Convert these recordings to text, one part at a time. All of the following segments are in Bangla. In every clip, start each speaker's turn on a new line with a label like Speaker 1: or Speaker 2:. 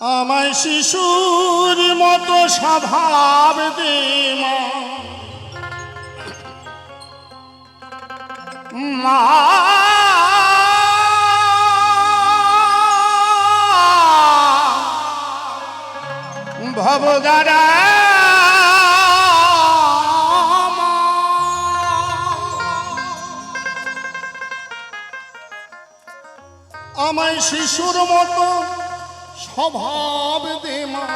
Speaker 1: আমায় শিশুর মতো স্বভাব দে মা। আমায় শিশুর মতো স্বভাব দে মা।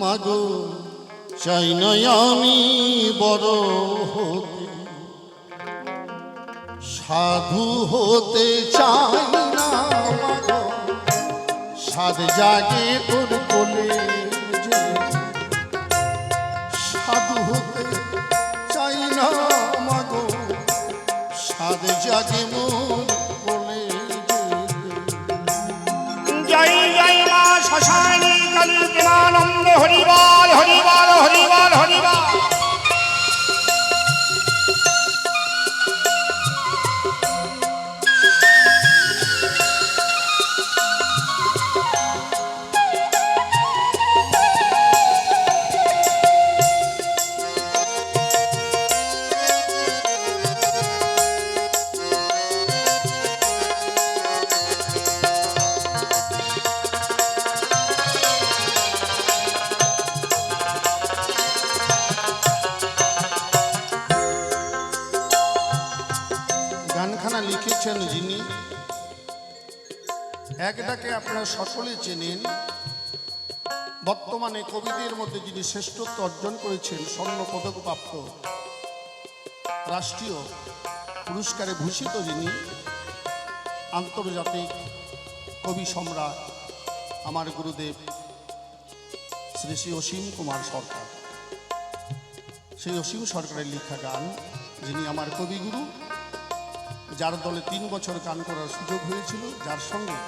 Speaker 1: মাগো, চাই না আমি বড় হতে। সাধু হতে চাই না মাগো। জাগে তোর কোলে সাধু হতে চাই না মাগো। সাদ জাগে মোর কালী প্রেমানন্দ হরিবাল হরিবাল হরিবাল। লিখেছেন যিনি। এক ডাকে আপনারা সকলে চেনেন। বর্তমানে কবিদের মধ্যে যিনি শ্রেষ্ঠত্ব অর্জন করেছেন, স্বর্ণ পদক প্রাপ্ত রাষ্ট্রীয় পুরস্কারে ভূষিত যিনি, আন্তর্জাতিক কবি সম্রাট আমার গুরুদেব শ্রী শ্রী অসীম কুমার সরকার। সেই অসীম সরকারের লেখা গান যিনি আমার কবিগুরু যার দলে তিন বছর গান করার সুযোগ হয়েছিল, যার সঙ্গে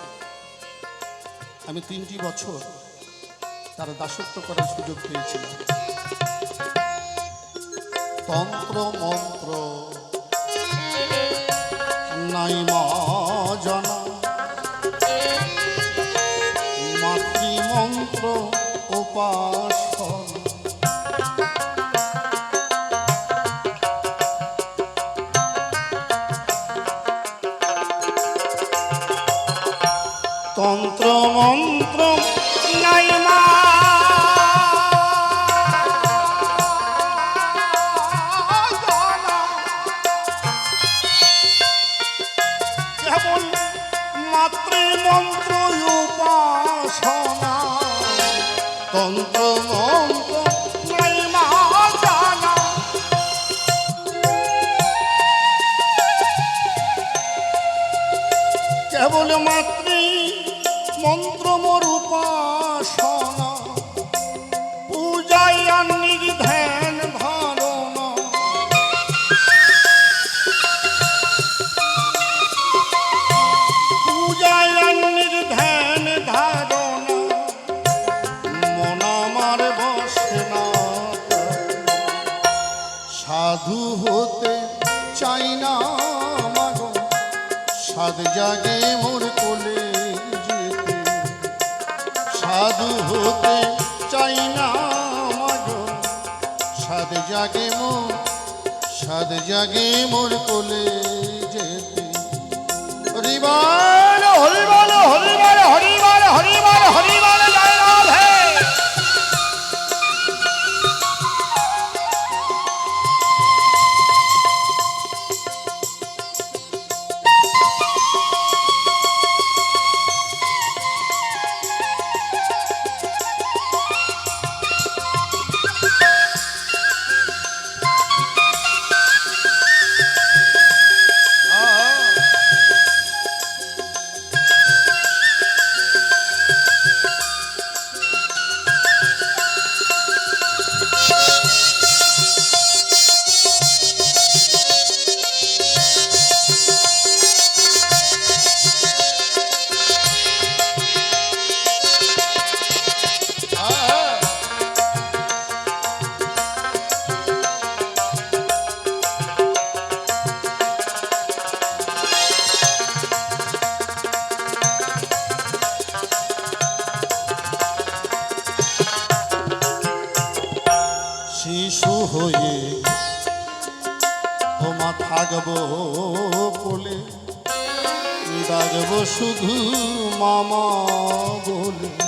Speaker 1: আমি তিনটি বছর তার দাসত্ব করার সুযোগ পেয়েছিলাম। তন্ত্র, মন্ত্র, নাই জন তন্ত্র মন্ত্র কেবল মাতৃমন্ত্র উপাসনা তন্ত্র মন্ত্র নাই মা জানা। কেবল মাতৃ মন্ত্র মোর উপাসনা পূজায় নির্ধ্যান ধারণা পূজায় নির্ধ্যান ধারণা মন আমার সাধু হতে চাই না মাগো জাগে সাধু হতে চাই না সাদ জাগে মোর সাদ জাগে মোর কোলে যেতে। হরিবার হরিবার হরিবার হরিবার হরিবার হরিবাল। হয়ে তোমা থাকব কোলে ডাকবো শুধু মামা বলে।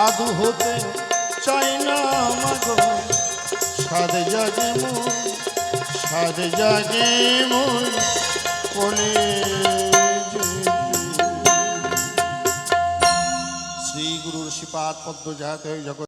Speaker 1: সাধু হতে চাই না মাগো সাদ জাগে মন সাদ জাগে মন যেতে শ্রী গুরুর শ্রীপাদ পদ্ম যাতে জগৎ